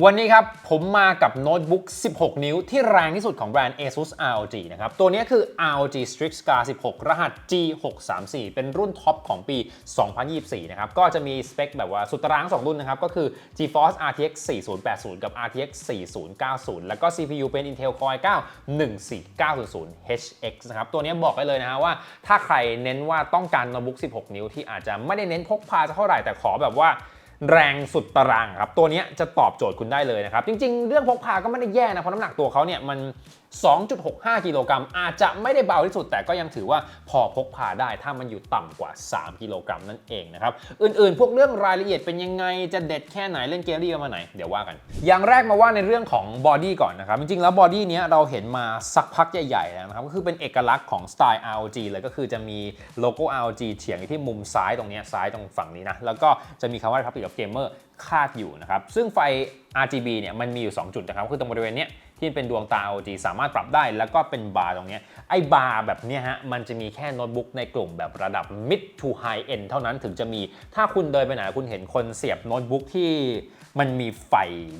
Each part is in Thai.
วันนี้ครับผมมากับโน้ตบุ๊ก 16 นิ้วที่แรงที่สุดของแบรนด์ ASUS ROG นะครับ ตัวนี้คือ ROG Strix Scar 16 รหัส G634 เป็นรุ่นท็อปของปี 2024 นะครับ ก็จะมีสเปคแบบว่าสุดตาราง 2 รุ่นนะครับ ก็คือ GeForce RTX 4080 กับ RTX 4090 แล้วก็ CPU เป็น Intel Core i9 14900 HX นะครับ ตัวนี้บอกได้เลยนะฮะว่า ถ้าใครเน้นว่าต้องการโน้ตบุ๊ก 16 นิ้วที่อาจจะไม่ได้เน้นพกพาเท่าไหร่แต่ขอแบบว่า แรงสุดตารางครับ ตัวนี้จะตอบโจทย์คุณได้เลยนะครับ จริงๆ เรื่องพกพาก็ไม่ได้แย่นะ เพราะน้ำหนักตัวเขาเนี่ยมัน 2.65 กิโลกรัมอาจจะไม่ได้เบาที่สุด แต่ก็ยังถือว่าพอพกพาได้ถ้ามันอยู่ต่ำกว่า 3 กิโลกรัมนั่นเองนะครับ อื่นๆ พวกเรื่องรายละเอียดเป็นยังไง จะเด็ดแค่ไหนเล่นเกมดีประมาณไหน เดี๋ยวว่ากัน อย่างแรกมาว่าในเรื่องของบอดี้ก่อนนะครับ จริงๆ แล้วบอดี้เนี้ยเราเห็นมาสักพักใหญ่ๆแล้วนะครับ ก็คือเป็นเอกลักษณ์ของสไตล์ ROG เลยก็คือจะมีโลโก้ ROG เฉียงอยู่ที่มุมซ้ายตรงนี้ซ้ายตรงฝั่งนี้นะ แล้วก็จะมีคำว่า Republic of Gamer คาดอยู่นะครับ ซึ่งไฟ RGB เนี่ยมันมีอยู่ 2 จุดนะครับ คือตรงบริเวณเนี้ยที่เป็นดวงตา ROG สามารถปรับได้ แล้วก็เป็นบาร์ตรงเนี้ยไอ้บาร์แบบเนี้ยฮะ มันจะมีแค่โน้ตบุ๊กในกลุ่มแบบระดับ mid to high end เท่านั้นถึงจะมี ถ้าคุณเดินไปไหนคุณเห็นคนเสียบโน้ตบุ๊กที่มันมีไฟ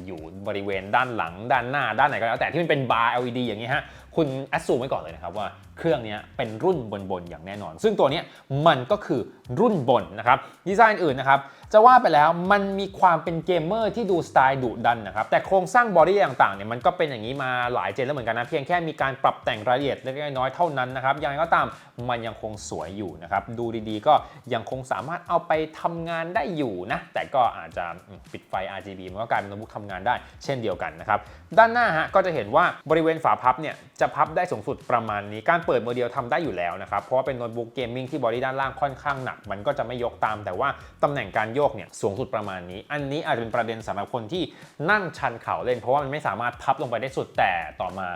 อยู่บริเวณด้านหลัง ด้านหน้า ด้านไหนก็แล้วแต่ที่มันเป็นบาร์ LED อย่างนี้ฮะ คุณแอดซูมไว้ก่อนเลยนะครับว่าเครื่องนี้เป็นรุ่นบนๆอย่างแน่นอน ซึ่งตัวนี้มันก็คือรุ่นบนนะครับดีไซน์อื่นนะครับจะว่าไปแล้วมันมีความเป็นเกมเมอร์ที่ดูสไตล์ดุดันนะครับแต่โครงสร้างบอดี้ต่างๆเนี่ยมันก็เป็นอย่างนี้มาหลายเจนแล้วเหมือนกันนะเพียงแค่มีการปรับแต่งรายละเอียดเล็กๆน้อยๆเท่านั้นนะครับยังไงก็ตามมันยังคงสวยอยู่นะครับดูดีๆ ก็ยังคงสามารถเอาไปทำงานได้อยู่นะแต่ก็อาจจะปิดไฟ RGB มันก็กลายเป็นโน้ตบุ๊กทำงานได้ เช่นเดียวกันนะครับด้านหน้าฮะก็จะเห็นว่าบริเวณฝาพับเนี่ยจะพับได้สูงสุดประมาณนี้การเปิดโมเดลทำได้อยู่แล้วนะครับ เพราะว่าเป็นโน้ตบุ๊กเกมมิ่งที่บอดี้ด้านล่างค่อนข้างหนัก มันก็จะไม่ยกตาม แต่ว่าตำแหน่งการโยกเนี่ยสูงสุดประมาณนี้ อันนี้อาจจะเป็นประเด็นสำหรับคนที่นั่งชันเข่าเล่น เพราะว่ามันไม่สามารถพับลงไปได้สุดแต่ต่อมา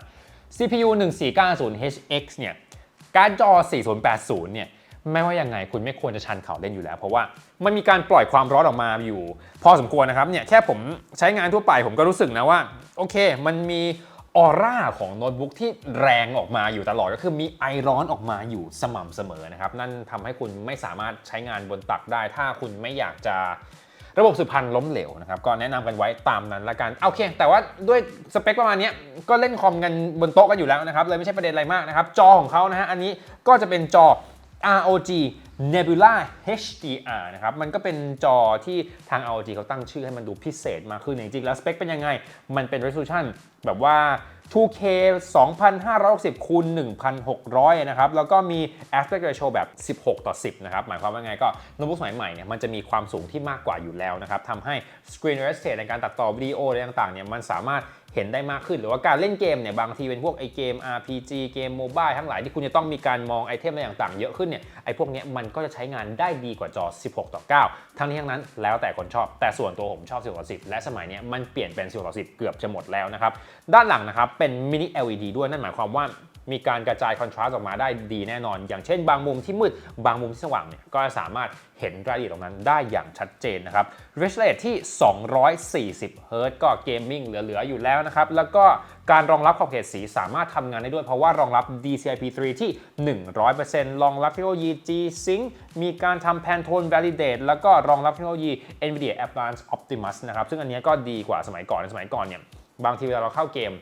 CPU 1490 HX เนี่ยการ์ดจอ 4080 เนี่ยไม่ว่ายังไงคุณไม่ควรจะชันเข่าเล่นอยู่แล้ว เพราะว่ามันมีการปล่อยความร้อนออกมาอยู่ พอสมควรนะครับเนี่ยแค่ผมใช้งานทั่วไปผมก็รู้สึกนะว่า โอเค มันมี ออร่าของโน้ตบุ๊กที่แรงออกมาอยู่ตลอดก็คือมีไอร้อนออกมาอยู่สม่ำเสมอนะครับ นั่นทำให้คุณไม่สามารถใช้งานบนตักได้ ถ้าคุณไม่อยากจะระบบสืบพันธุ์ล้มเหลวนะครับ ก็แนะนำกันไว้ตามนั้นละกัน โอเค แต่ว่าด้วยสเปคประมาณนี้ก็เล่นคอมกันบนโต๊ะกันอยู่แล้วนะครับ เลยไม่ใช่ประเด็นอะไรมากนะครับ จอของเขานะฮะอันนี้ก็จะเป็นจอ ROG Nebula HDR นะครับ มันก็เป็นจอที่ทาง ROG เขาตั้งชื่อให้มันดูพิเศษมากขึ้นจริงๆ แล้วสเปคเป็นยังไง มันเป็น resolution แบบว่า 2K 2560คูณ1600 นะครับ แล้วก็มี aspect ratio แบบ 16 ต่อ 10 นะครับ หมายความว่าไงก็โน้ตบุ๊กสมัยใหม่เนี่ยมันจะมีความสูงที่มากกว่าอยู่แล้วนะครับทำให้ screen r e s t a t e ในการตัดต่อวิดีโออะไรต่างๆเนี่ยมันสามารถ เห็นได้มากขึ้น หรือว่าการเล่นเกมเนี่ยบางทีเป็นพวกไอเกม RPG เกมโมบายทั้งหลายที่คุณจะต้องมีการมองไอเทมอะไรต่างๆ เยอะขึ้นเนี่ยไอพวกเนี้ยมันก็จะใช้งานได้ดีกว่าจอ 16 ต่อ 9 ทั้งนี้ทั้งนั้นแล้วแต่คนชอบ แต่ส่วนตัวผมชอบ 16 ต่อ 10 และสมัยเนี้ยมันเปลี่ยนเป็น 16 ต่อ 10 เกือบจะหมดแล้วนะครับด้านหลังนะครับเป็นมินิ LED ด้วยนั่นหมายความว่า มีการกระจายคอนทราสต์ออกมาได้ดีแน่นอน อย่างเช่นบางมุมที่มืด บางมุมที่สว่างเนี่ยก็สามารถเห็นรายละเอียดตรงนั้นได้อย่างชัดเจนนะครับ refresh rate ที่ 240 Hz ก็เกมมิ่งเหลือ ๆ อยู่แล้วนะครับ แล้วก็การรองรับขอบเขตสีสามารถทำงานได้ด้วย เพราะว่ารองรับ DCI-P3 ที่ 100%รองรับเทคโนโลยี G-Sync มีการทำ Pantone Validate แล้วก็รองรับเทคโนโลยี NVIDIA Advanced Optimus นะครับ ซึ่งอันนี้ก็ดีกว่าสมัยก่อนในสมัยก่อนเนี่ยบางทีเวลาเราเข้าเกม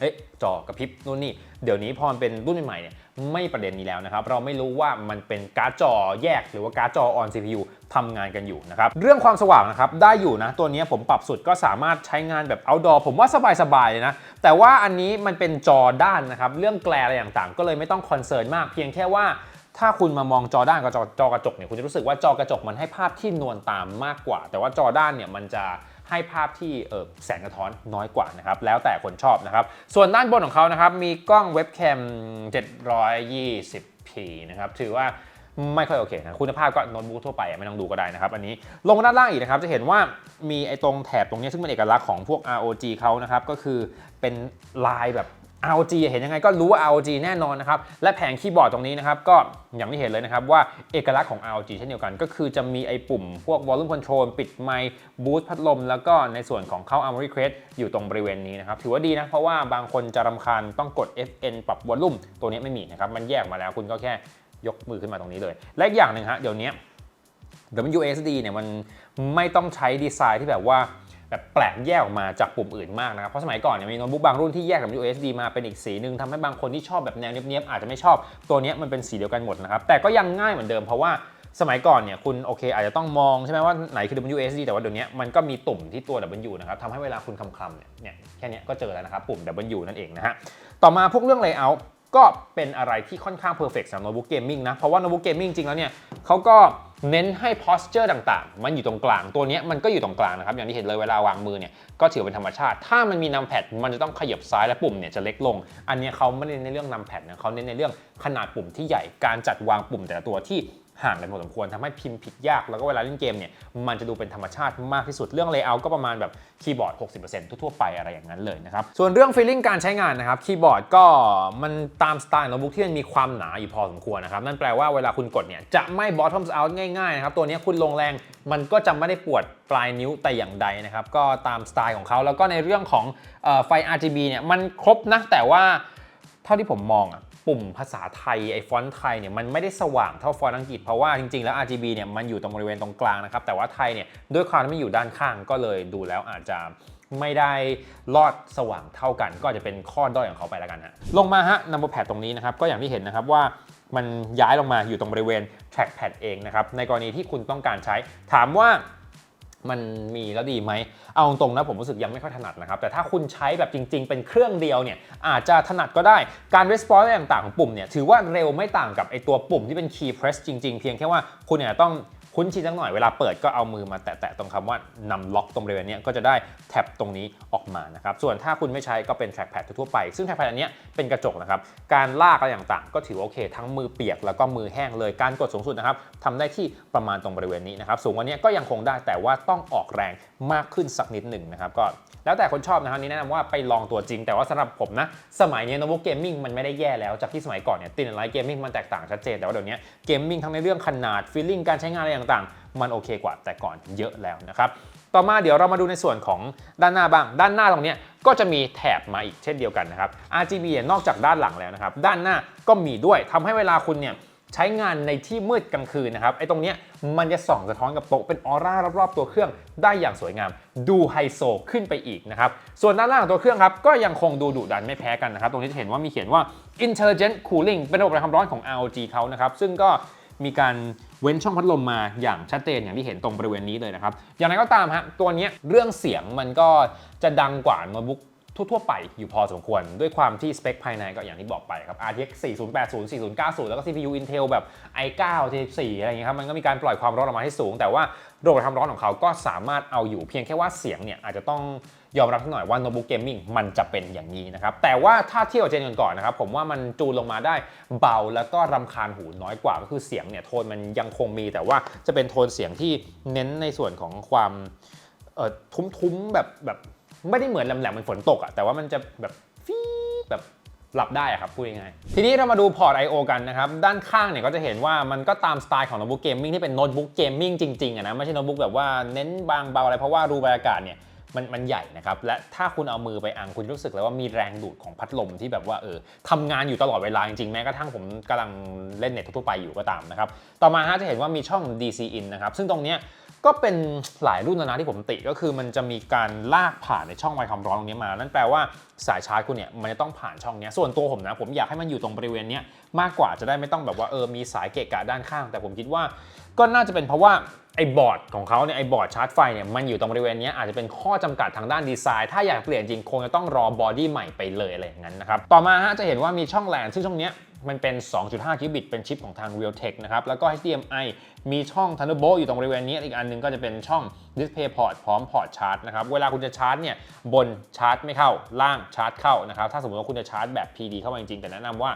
เอ๊ะจอกระพริบนู่นนี่ เดี๋ยวนี้พอมันเป็นรุ่นใหม่เนี่ยไม่ประเด็นนี้แล้วนะครับ เราไม่รู้ว่ามันเป็นการ์ดจอแยกหรือว่าการ์ดจอ on CPU ทำงานกันอยู่นะครับ เรื่องความสว่างนะครับ ได้อยู่นะ ตัวนี้ผมปรับสุดก็สามารถใช้งานแบบ outdoor ผมว่าสบายๆเลยนะ แต่ว่าอันนี้มันเป็นจอด้านนะครับ เรื่องแกลอะไรต่างๆ ก็เลยไม่ต้องคอนเซิร์นมากเพียงแค่ว่าถ้าคุณมามองจอด้านกับจอจอกระจกเนี่ยคุณจะรู้สึกว่าจอกระจกมันให้ภาพที่นวลตามมากกว่า แต่ว่าจอด้านเนี่ยมันจะ ให้ภาพที่เออแสงกระท้อนน้อยกว่านะครับแล้วแต่คนชอบนะครับส่วนด้านบนของเขานะครับมีกล้องเว็บแคม 720p นะครับถือว่าไม่ค่อยโอเคนะคุณภาพก็โน้ตบุ๊กทั่วไปไม่ต้องดูก็ได้นะครับ อันนี้ลงด้านล่างอีกนะครับ จะเห็นว่ามีไอ้ตรงแถบตรงนี้ซึ่งเป็นเอกลักษณ์ของพวก ROG เขานะครับ ก็คือเป็นลายแบบ ROG เห็นยังไงก็รู้ว่า ROG แน่นอนนะครับ และแผงคีย์บอร์ดตรงนี้นะครับ ก็อย่างที่เห็นเลยนะครับว่าเอกลักษณ์ของ ROG เช่นเดียวกัน ก็คือจะมีไอ้ปุ่มพวก volume control ปิดไมค์บูสต์พัดลม แล้วก็ในส่วนของเข้า a r m o r y Crest อยู่ตรงบริเวณนี้นะครับ ถือว่าดีนะ เพราะว่าบางคนจะรำคาญต้องกด FN ปรับ volume ตัวนี้ไม่มีนะครับ มันแยกมาแล้วคุณก็แค่ยกมือขึ้นมาตรงนี้เลย และอีกอย่างหนึ่งฮะเดี๋ยวนี้ WSD เนี่ยมันไม่ต้องใช้ดีไซน์ที่แบบว่า แบบแปลกแยกออกมาจากปุ่มอื่นมากนะครับ เพราะสมัยก่อนเนี่ยมีโน้ตบุ๊กบางรุ่นที่แยก WSD มาเป็นอีกสีหนึ่งทำให้บางคนที่ชอบแบบแนวเนี้ยบๆอาจจะไม่ชอบตัวนี้มันเป็นสีเดียวกันหมดนะครับแต่ก็ยังง่ายเหมือนเดิมเพราะว่าสมัยก่อนเนี่ยคุณโอเคอาจจะต้องมองใช่ไหมว่าไหนคือ WSD แต่ว่าเดี๋ยวนี้มันก็มีตุ่มที่ตัว W นะครับทำให้เวลาคุณคำๆเนี่ยเนี่ยแค่นี้ก็เจอแล้วนะครับปุ่ม W นั่นเองนะฮะต่อมาพวกเรื่อง layout ก็เป็นอะไรที่ค่อนข้างเพอร์เฟกต์สำหรับโน้ตบุ๊กเกมมิ่งนะ เพราะว่าโน้ตบุ๊กเกมมิ่งจริงแล้วเนี่ยเขาก็เน้นให้ posture ต่างๆ มันอยู่ตรงกลาง ตัวนี้มันก็อยู่ตรงกลางนะครับ อย่างที่เห็นเลยเวลาวางมือเนี่ย ก็ถือเป็นธรรมชาติ ถ้ามันมีนัมแพดมันจะต้องขยับซ้ายและปุ่มเนี่ยจะเล็กลง อันนี้เขาไม่เน้นในเรื่องนัมแพดนะเขาเน้นในเรื่องขนาดปุ่มที่ใหญ่ การจัดวางปุ่มแต่ละตัวที่ ห่างกันพอสมควรทำให้พิมพ์ผิดยาก แล้วก็เวลาเล่นเกมเนี่ยมันจะดูเป็นธรรมชาติมากที่สุดเรื่อง layout ก็ประมาณแบบคีย์บอร์ด 60%ทั่วๆไปอะไรอย่างนั้นเลยนะครับส่วนเรื่อง feeling การใช้งานนะครับคีย์บอร์ดก็มันตามสไตล์โน้ตบุ๊กที่มันมีความหนาอยู่พอสมควรนะครับนั่นแปลว่าเวลาคุณกดเนี่ยจะไม่ bottoms out ง่ายๆนะครับตัวนี้คุณลงแรงมันก็จะไม่ได้ปวดปลายนิ้วแต่อย่างใดนะครับก็ตามสไตล์ของเขาแล้วก็ในเรื่องของเอ่อไฟ RGB เนี่ยมันครบนะแต่ว่าเท่าที่ผมมองอะ ปุ่มภาษาไทยไอ้ฟอนต์ไทยเนี่ยมันไม่ได้สว่างเท่าฟอนต์อังกฤษเพราะว่าจริงๆแล้ว RGB เนี่ยมันอยู่ตรงบริเวณตรงกลางนะครับแต่ว่าไทยเนี่ยด้วยความที่มันอยู่ด้านข้างก็เลยดูแล้วอาจจะไม่ได้ลอดสว่างเท่ากัน ก็จะเป็นข้อด้อยของเขาไปแล้วกันฮะลงมาฮะ number pad ตรงนี้นะครับก็อย่างที่เห็นนะครับว่ามันย้ายลงมาอยู่ตรงบริเวณ trackpad เองนะครับในกรณีที่คุณต้องการใช้ถามว่า มันมีแล้วดีไหม เอาตรงๆนะผมรู้สึกยังไม่ค่อยถนัดนะครับ แต่ถ้าคุณใช้แบบจริง ๆ เป็นเครื่องเดียวเนี่ยอาจจะถนัดก็ได้ การ response อะไรต่างๆของปุ่มเนี่ยถือว่าเร็วไม่ต่างกับไอตัวปุ่มที่เป็น key press จริง ๆ เพียงแค่ว่าคุณเนี่ยต้อง คุ้นชินสักหน่อยเวลาเปิดก็เอามือมาแตะๆตรงคำว่านำล็อกตรงบริเวณนี้ก็จะได้แท็บตรงนี้ออกมานะครับส่วนถ้าคุณไม่ใช้ก็เป็น trackpad ทั่วไป ซึ่ง trackpad อันนี้เป็นกระจกนะครับการลากอะไรต่างๆ ก็ถือโอเค ทั้งมือเปียกแล้วก็มือแห้งเลยการกดสูงสุดนะครับทำได้ที่ประมาณตรงบริเวณนี้นะครับสูงกว่านี้ก็ยังคงได้แต่ว่าต้องออกแรงมากขึ้นสักนิดหนึ่งนะครับก็แล้วแต่คนชอบนะครับนี่แนะนำว่าไปลองตัวจริง แต่ว่าสำหรับผมนะสมัยนี้โน้ตบุ๊กเกมมิ่งมันไม่ได้แย่แล้วจากที่สมัยก่อนเนี่ยตินไลท์เกมมิ่งมันแตกต่างชัดเจนแต่ว่าเดี๋ยวนี้เกมมิ่งทั้งในเรื่องขนาดฟีลลิ่งการใช้งานอะไรต่างๆ มันโอเคกว่าแต่ก่อนเยอะแล้วนะครับต่อมาเดี๋ยวเรามาดูในส่วนของด้านหน้าบ้าง ด้านหน้าตรงนี้ก็จะมีแถบมาอีกเช่นเดียวกันนะครับ RGB นอกจากด้านหลังแล้วนะครับ ด้านหน้าก็มีด้วยทำให้เวลาคุณเนี่ยใช้งานในที่มืดกลางคืนนะครับไอ้ตรงนี้มันจะส่องสะท้อนกับโต๊ะเป็นออร่ารอบๆตัวเครื่องได้อย่างสวยงาม ดูไฮโซขึ้นไปอีกนะครับส่วนด้านล่างของตัวเครื่องครับก็ยังคงดูดุดันไม่แพ้กันนะครับ ตรงนี้จะเห็นว่ามีเขียนว่า intelligent cooling เป็นระบบระบายความร้อนของ ROG เขานะครับซึ่งก็มีการ เว้นช่องพัดลมมาอย่างชัดเจนอย่างที่เห็นตรงบริเวณนี้เลยนะครับ อย่างไรก็ตามฮะตัวนี้เรื่องเสียงมันก็จะดังกว่าโน้ตบุ๊กทั่วๆไปอยู่พอสมควร ด้วยความที่สเปคภายในก็อย่างที่บอกไปครับ RTX 4080 4090 แล้วก็ CPU Intel แบบ i9 J4 อะไรอย่างเงี้ยครับ มันก็มีการปล่อยความร้อนออกมาให้สูง แต่ว่าระบบความร้อนของเขาก็สามารถเอาอยู่เพียงแค่ว่าเสียงเนี่ยอาจจะต้อง ยอมรับหน่อยว่าโน้ตบุ๊กเกมมิ่งมันจะเป็นอย่างนี้นะครับ แต่ว่าถ้าเทียบเจนก่อนๆนะครับ ผมว่ามันจูนลงมาได้เบาแล้วก็รำคาญหูน้อยกว่าก็คือเสียงเนี่ยโทนมันยังคงมี แต่ว่าจะเป็นโทนเสียงที่เน้นในส่วนของความเอ่อทุ้มๆแบบแบบไม่ได้เหมือนแหลมๆเหมือนฝนตกอะแต่ว่ามันจะแบบฟีแบบหลับได้อะครับพูดง่ายๆทีนี้เรามาดูพอร์ต I/O กันนะครับ ด้านข้างเนี่ยก็จะเห็นว่ามันก็ตามสไตล์ของโน้ตบุ๊กเกมมิ่งที่เป็นโน้ตบุ๊กเกมมิ่งจริงๆอะนะไม่ใช่โน้ตบุ๊กแบบว่าเน้นบางเบาอะไรเพราะว่ารูบรรยากาศเนี่ย มันมันใหญ่นะครับ และถ้าคุณเอามือไปอังคุณรู้สึกเลยว่ามีแรงดูดของพัดลมที่แบบว่าเออทำงานอยู่ตลอดเวลาจริงๆแม้กระทั่งผมกำลังเล่นเน็ตทั่วไปอยู่ก็ตามนะครับ ต่อมาฮะจะเห็นว่ามีช่อง DC in นะครับ ซึ่งตรงเนี้ยก็เป็นหลายรุ่นแล้วนะที่ผมติก็คือมันจะมีการลากผ่านในช่องไวความร้อนตรงนี้มา นั่นแปลว่าสายชาร์จคุณเนี่ยมันจะต้องผ่านช่องนี้ส่วนตัวผมนะผมอยากให้มันอยู่ตรงบริเวณนี้มากกว่าจะได้ไม่ต้องแบบว่าเออมีสายเกะกะด้านข้าง แต่ผมคิดว่า ก็น่าจะเป็นเพราะว่าไอ้บอร์ดของเขาเนี่ยไอ้บอร์ดชาร์จไฟเนี่ยมันอยู่ตรงบริเวณนี้อาจจะเป็นข้อจำกัดทางด้านดีไซน์ ถ้าอยากเปลี่ยนจริงคงจะต้องรอบอดี้ใหม่ไปเลยอะไรอย่างนั้นนะครับ ต่อมาฮะจะเห็นว่ามีช่องแลนซึ่งช่องเนี้ยมันเป็น 2.5 กิกบิต เป็นชิปของทาง Realtek นะครับ แล้วก็ HDMI มีช่อง Thunderbolt อยู่ตรงบริเวณนี้ อีกอันหนึงก็จะเป็นช่อง Display Port พร้อมพอร์ตชาร์จนะครับ เวลาคุณจะชาร์จเนี่ย บนชาร์จไม่เข้า ล่างชาร์จเข้านะครับ ถ้าสมมติว่าคุณจะชาร์จแบบ PD เข้ามาจริงๆ แต่แนะนำว่า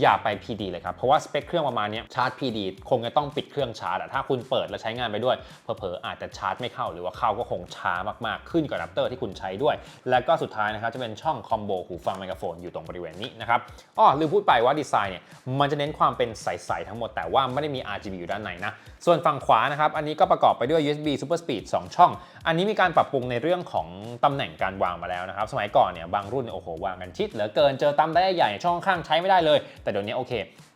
อย่าไป PD เลยครับ เพราะว่าสเปคเครื่องประมาณนี้ชาร์จ PD คงจะต้องปิดเครื่องชาร์จถ้าคุณเปิดแล้วใช้งานไปด้วยเผลอๆอาจจะชาร์จไม่เข้า หรือว่าเข้าก็คงช้ามากๆ ขึ้นกับอะแดปเตอร์ที่คุณใช้ด้วย แล้วก็สุดท้ายนะครับจะเป็นช่องคอมโบหูฟังไมโครโฟนอยู่ตรงบริเวณนี้นะครับอ้อลืมพูดไปว่าดีไซน์เนี่ยมันจะเน้นความเป็นใสๆทั้งหมดแต่ว่าไม่ได้มี RGB อยู่ด้านในนะส่วนฝั่งขวานะครับอันนี้ก็ประกอบไปด้วย USB Super Speed 2 ช่อง อันนี้มีการปรับปรุงในเรื่องของตำแหน่งการวางมาแล้วนะครับ สมัยก่อนเนี่ยบางรุ่นโอ้โหวางกันชิดเหลือเกินเจอตำได้ใหญ่ช่องข้างใช้ไม่ได้เลย แต่เดี๋ยวนี้โอเค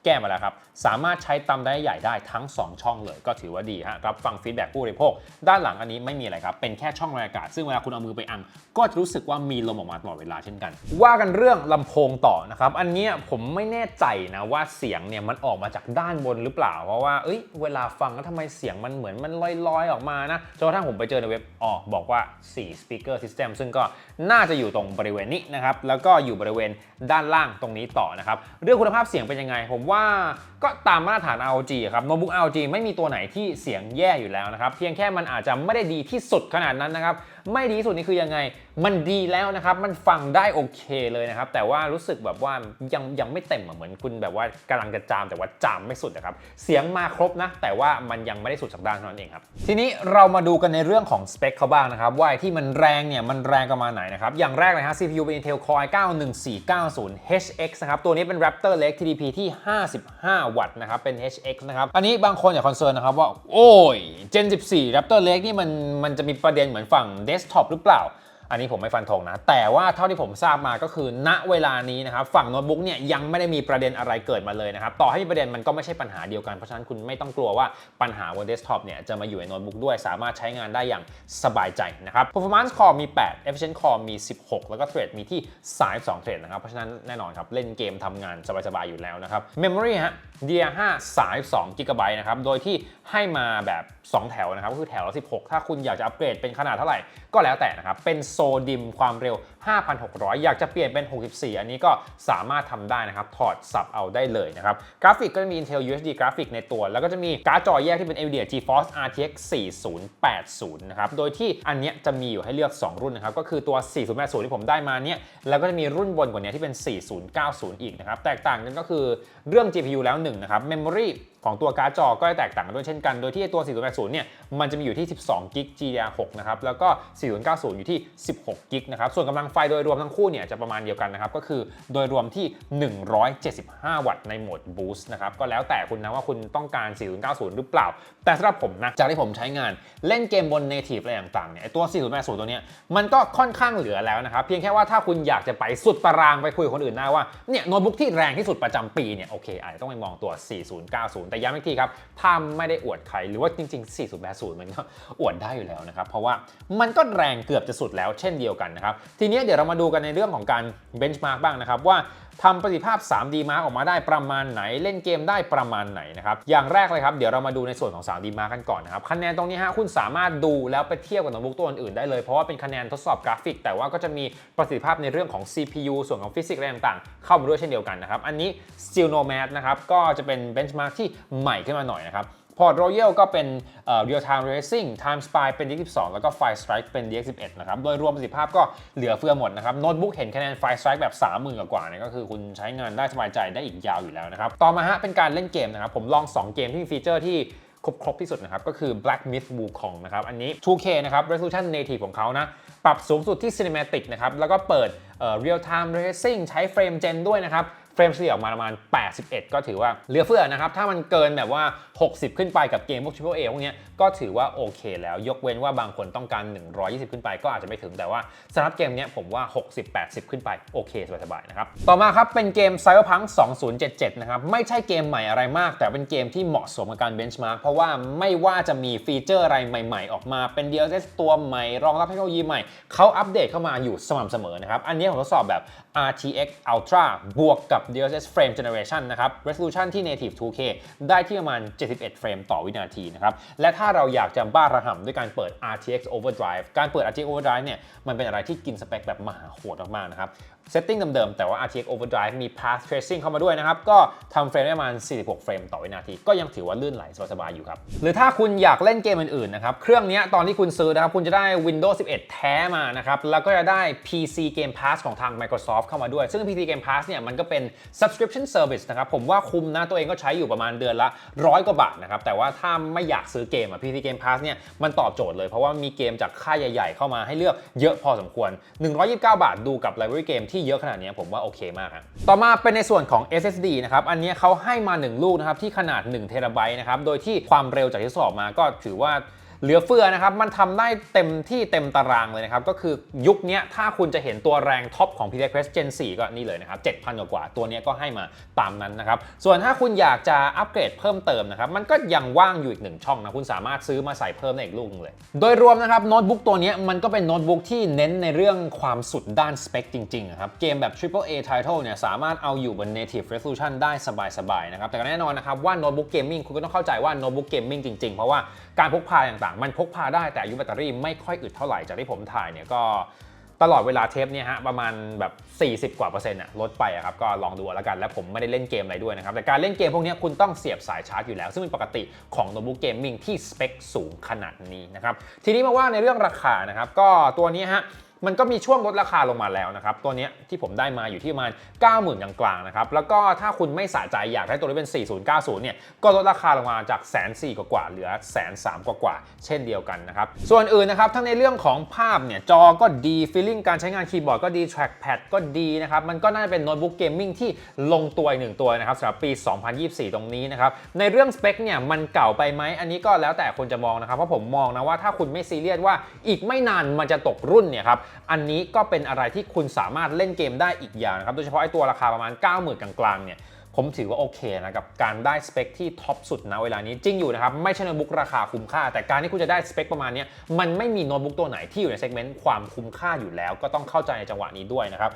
ก้มาแล้วครับ สามารถใช้ตำได้ใหญ่ได้ทั้ง 2 ช่องเลย ก็ถือว่าดีฮะรับฟังฟีดแบ็กผู้บริโภค ด้านหลังอันนี้ไม่มีอะไรครับ เป็นแค่ช่องระบายอากาศ ซึ่งเวลาคุณเอามือไปอัง ก็จะรู้สึกว่ามีลมออกมาตลอดเวลาเช่นกัน ว่ากันเรื่องลำโพงต่อนะครับ อันนี้ผมไม่แน่ใจนะว่าเสียงเนี่ยมันออกมาจากด้านบนหรือเปล่า เพราะว่าเอ้ยเวลาฟังแล้วทำไมเสียงมันเหมือนมันลอยๆออกมานะจนกระทั่งผมไปเจอในเว็บอ๋อบอกว่า4 speaker system ซึ่งก็น่าจะอยู่ตรงบริเวณนี้นะครับแล้วก็อยู่บริเวณด้านล่างตรงนี้ต่อนะครับเรื่องคุณภาพเสียงเป็นยังไงผมว่าก็ตามมาตรฐาน ROG ครับโน้ตบุ๊ก ROG ไม่มีตัวไหนที่เสียงแย่อยู่แล้วนะครับ เพียงแค่มันอาจจะไม่ได้ดีที่สุดขนาดนั้นนะครับ ไม่ดีสุดนี่คือยังไง มันดีแล้วนะครับ มันฟังได้โอเคเลยนะครับ แต่ว่ารู้สึกแบบว่ายังยังไม่เต็มอะเหมือนคุณแบบว่ากำลังจะจามแต่ว่าจามไม่สุดนะครับ เสียงมาครบนะ แต่ว่ามันยังไม่ได้สุดสักด้านเท่านั้นเองครับ ทีนี้เรามาดูกันในเรื่องของสเปคเขาบ้างนะครับ ว่าที่มันแรงเนี่ยมันแรงประมาณไหนนะครับ อย่างแรกเลยฮะ CPU เป็น Intel Core i9 1490 HX นะครับตัวนี้เป็น Raptor Lake TDP ที่ 55 วัตต์นะครับเป็น HX นะครับอันนี้บางคนอย่าคอนเซิร์นนะครับว่าโอ้ย Gen 14 Raptor Lake นี่มันมันจะมีประเด็นเหมือนฝั่ง Desktop หรือเปล่า อันนี้ผมไม่ฟันธงนะ แต่ว่าเท่าที่ผมทราบมาก็คือณเวลานี้นะครับฝั่งโน้ตบุ๊กเนี่ยยังไม่ได้มีประเด็นอะไรเกิดมาเลยนะครับต่อให้มีประเด็นมันก็ไม่ใช่ปัญหาเดียวกันเพราะฉะนั้นคุณไม่ต้องกลัวว่าปัญหาบนเดสก์ท็อปเนี่ยจะมาอยู่ในโน้ตบุ๊กด้วย สามารถใช้งานได้อย่างสบายใจนะครับ performance core มี 8 efficient core มี 16 แล้วก็ thread มีที่32 thread นะครับเพราะฉะนั้นแน่นอนครับเล่นเกมทำงานสบายๆอยู่แล้วนะครับ memory ฮะ DDR5 32 GB นะครับโดยที่ให้มาแบบ 2 แถวนะครับก็คือแถวละ16 ถ้าคุณอยากจะอัปเกรดเป็นขนาดเท่าไหร่ก็แล้วแต่นะครับเป็นโซดิมความเร็ว 5,600 อยากจะเปลี่ยนเป็น 64 อันนี้ก็สามารถทำได้นะครับ ถอดสับเอาได้เลยนะครับ กราฟิกก็จะมี Intel UHD กราฟิกในตัว แล้วก็จะมีการ์ดจอแยกที่เป็น NVIDIA GeForce RTX 4080 นะครับ โดยที่อันเนี้ยจะมีอยู่ให้เลือก 2 รุ่นนะครับ ก็คือตัว 4080 ที่ผมได้มาเนี่ย แล้วก็จะมีรุ่นบนกว่านี้ที่เป็น 4090 อีกนะครับ แตกต่างกันก็คือเรื่อง GPU แล้ว1นะครับ Memory ของตัวการ์ดจอก็จะแตกต่างกันด้วยเช่นกัน โดยที่ตัว 4080 เนี่ย มันจะมีอยู่ที่ 12กิก GDDR6 นะครับ แล้วก็ 4090 อยู่ที่ 16กิกนะครับ ส่วนกำลังไฟโดยรวมทั้งคู่เนี่ยจะประมาณเดียวกันนะครับก็คือโดยรวมที่ 175 วัตต์ในโหมด Boost นะครับก็แล้วแต่คุณนะว่าคุณต้องการ 4090 หรือเปล่า แต่สำหรับผมนะจากที่ผมใช้งานเล่นเกมบน Native อะไรต่างๆเนี่ยตัว 4080 ตัวเนี้ยมันก็ค่อนข้างเหลือแล้วนะครับเพียงแค่ว่าถ้าคุณอยากจะไปสุดตารางไปคุยกับคนอื่นได้ว่าเนี่ยโน้ตบุ๊กที่แรงที่สุดประจำปีเนี่ยโอเคอาจจะต้องไปมองตัว 4090 แต่ย้ำอีกทีครับถ้าไม่ได้อวดใครหรือว่าจริง ๆ 4080 มันก็อวดได้อยู่แล้วนะครับเพราะว่ามันก็แรงเกือบจะสุดแล้วเช่นเดียวกันนะครับทีนี้เดี๋ยวเรามาดูกันในเรื่องของการเบนช์มาร์กบ้างนะครับ ว่าทำประสิทธิภาพ 3D Mark ออกมาได้ประมาณไหน เล่นเกมได้ประมาณไหนนะครับ อย่างแรกเลยครับ เดี๋ยวเรามาดูในส่วนของ 3D Mark กันก่อนนะครับ คะแนนตรงนี้ฮะคุณสามารถดูแล้วไปเทียบกับโน้ตบุ๊กตัวอื่นๆได้เลย เพราะว่าเป็นคะแนนทดสอบกราฟิก แต่ว่าก็จะมีประสิทธิภาพในเรื่องของ CPU ส่วนของฟิสิกส์อะไรต่างๆ เข้ามาด้วยเช่นเดียวกันนะครับ อันนี้ Still Nomad นะครับ ก็จะเป็น benchmark ที่ใหม่ขึ้นมาหน่อยนะครับ พอร์ต Royal ก็เป็นเอ่อ Real Time Racing Time Spy เป็น DX12 แล้วก็ Fire Strike เป็น DX11 นะครับ โดยรวมประสิทธิภาพก็เหลือเฟือหมดนะครับ โน้ตบุ๊กเห็นคะแนน Fire Strike แบบ 30,000 กว่าเนี่ยก็คือคุณใช้งานได้สบายใจได้อีกยาวอยู่แล้วนะครับ ต่อมาฮะเป็นการเล่นเกมนะครับ ผมลอง 2 เกมที่มีฟีเจอร์ที่ครบครบที่สุดนะครับ ก็คือ Black Myth Wukong นะครับ อันนี้ 2K นะครับ Resolution Native ของเขานะ ปรับสูงสุดที่ Cinematic นะครับ แล้วก็เปิดเอ่อ Real Time Racing ใช้เฟรม Gen ด้วยนะครับ เฟรมเฉลี่ยออกมาประมาณ 81 ก็ถือว่าเหลือเฟือนะครับ ถ้ามันเกินแบบว่า 60 ขึ้นไปกับเกมพวก Triple A พวกเนี้ย ก็ถือว่าโอเคแล้วยกเว้นว่าบางคนต้องการ 120 ขึ้นไปก็อาจจะไม่ถึงแต่ว่าสำหรับเกมนี้ผมว่า 60-80 ขึ้นไปโอเคสบายๆนะครับต่อมาครับเป็นเกม Cyberpunk 2077 นะครับไม่ใช่เกมใหม่อะไรมาก แต่เป็นเกมที่เหมาะสมกับการ benchmark เพราะว่าไม่ว่าจะมีฟีเจอร์อะไรใหม่ๆ ออกมาเป็น DLSS ตัวใหม่ รองรับเทคโนโลยีใหม่เขาอัปเดตเข้ามาอยู่สม่ำเสมอนะครับอันนี้ผมทดสอบแบบ RTX Ultra บวกกับ DLSS Frame Generation นะครับ Resolution ที่ Native 2K ได้ที่ประมาณ 71 เฟรมต่อวินาทีนะครับและถ้าเราอยากจะบ้าระห่ำด้วยการเปิด RTX Overdrive การเปิด RTX Overdrive เนี่ยมันเป็นอะไรที่กินสเปคแบบมหาโหดมากๆนะครับ เซตติ้งเดิมๆ แต่ว่า RTX Overdrive มี Path Tracing เข้ามาด้วยนะครับ ก็ทำเฟรมได้ประมาณ 46 เฟรมต่อวินาที ก็ยังถือว่าลื่นไหลสบายๆ อยู่ครับ หรือถ้าคุณอยากเล่นเกมอื่นๆ นะครับ เครื่องนี้ตอนที่คุณซื้อนะครับ คุณจะได้ Windows 11 แท้มานะครับ แล้วก็จะได้ PC Game Pass ของทาง Microsoft เข้ามาด้วย ซึ่ง PC Game Pass เนี่ยมันก็เป็น subscription service นะครับ ผมว่าคุ้มนะ ตัวเองก็ใช้อยู่ประมาณเดือนละร้อยกว่าบาทนะครับ แต่ว่าถ้าไม่อยากซื้อเกมอะ PC Game Pass เนี่ยมันตอบโจทย์เลยเพราะว่ามีเกมจากค่ายใหญ่ ๆ เข้ามาให้เลือกเยอะพอสมควร 129 บาทดูกับ library เกมที่เยอะขนาดนี้ผมว่าโอเคมากครับต่อมาเป็นในส่วนของ SSD นะครับ อันนี้เขาให้มา 1 ลูกนะครับที่ขนาด1เทราไบต์นะครับ โดยที่ความเร็วจากที่สอบมาก็ถือว่า เหลือเฟือนะครับ มันทำได้เต็มที่เต็มตารางเลยนะครับ ก็คือยุคนี้ถ้าคุณจะเห็นตัวแรงท็อปของ PTX Press Gen 4 ก็นี่เลยนะครับ 7,000 กว่า ตัวนี้ก็ให้มาตามนั้นนะครับ ส่วนถ้าคุณอยากจะอัปเกรดเพิ่มเติมนะครับ มันก็ยังว่างอยู่อีกหนึ่งช่องนะ คุณสามารถซื้อมาใส่เพิ่มได้อีกลูกหนึงเลย โดยรวมนะครับโน้ตบุ๊กตัวนี้มันก็เป็นโน้ตบุ๊กที่เน้นในเรื่องความสุดด้านสเปคจริงๆครับ เกมแบบ Triple A Title เนี่ยสามารถเอาอยู่บน Native Resolution ได้สบายๆนะครับ แต่ก็แน่นอนนะครับว่าโน้ตบุ๊กเกมมิ่งคุณก็ต้องเข้าใจว่าโน้ตบุ๊กเกมมิ่งจริงๆ เพราะว่าการพกพาต่างๆ มันพกพาได้แต่อายุแบตเตอรี่ไม่ค่อยอึดเท่าไหร่จากที่ผมถ่ายเนี่ยก็ตลอดเวลาเทปเนี่ยฮะประมาณแบบ 40 กว่าเปอร์เซ็นต์อะลดไปอะครับก็ลองดูเอาละกัน และผมไม่ได้เล่นเกมอะไรด้วยนะครับ แต่การเล่นเกมพวกนี้คุณต้องเสียบสายชาร์จอยู่แล้ว ซึ่งเป็นปกติของโน้ตบุ๊กเกมมิ่งที่สเปคสูงขนาดนี้นะครับ ทีนี้มาว่าในเรื่องราคานะครับ ก็ตัวนี้ฮะ มันก็มีช่วงลดราคาลงมาแล้วนะครับ ตัวนี้ที่ผมได้มาอยู่ที่ประมาณ 90,000กลางๆนะครับ แล้วก็ถ้าคุณไม่สะใจอยากได้ตัวนี้เป็น 4090 เนี่ย ก็ลดราคาลงมาจากแสนสี่กว่าเหลือแสนสามกว่าเช่นเดียวกันนะครับ ส่วนอื่นนะครับ ทั้งในเรื่องของภาพเนี่ย จอก็ดีฟีลลิ่งการใช้งานคีย์บอร์ดก็ดี trackpad ก็ดีนะครับ มันก็น่าจะเป็นโน้ตบุ๊กเกมมิ่งที่ลงตัวอีกหนึ่งตัวนะครับสำหรับปี 2024 ตรงนี้นะครับ ในเรื่องสเปคเนี่ยมันเก่าไปไหมอันนี้ก็แล้วแต่คนจะมองนะครับ เพราะผมมองนะว่าถ้าคุณไม่ซีเรียสว่าอีกไม่นานมันจะตกรุ่นเนี่ยครับอันนี้ก็เป็นอะไรที่คุณสามารถเล่นเกมได้อีกอย่างนะครับ โดยเฉพาะไอ้ตัวราคาประมาณ 90,000 กลางๆเนี่ยผมถือว่าโอเคนะกับการได้สเปคที่ท็อปสุดนะเวลานี้จริงอยู่นะครับ ไม่ใช่โน้ตบุ๊กราคาคุ้มค่า แต่การที่คุณจะได้สเปคประมาณนี้มันไม่มีโน้ตบุ๊กตัวไหนที่อยู่ในเซกเมนต์ความคุ้มค่าอยู่แล้ว ก็ต้องเข้าใจในจังหวะนี้ด้วยนะครับ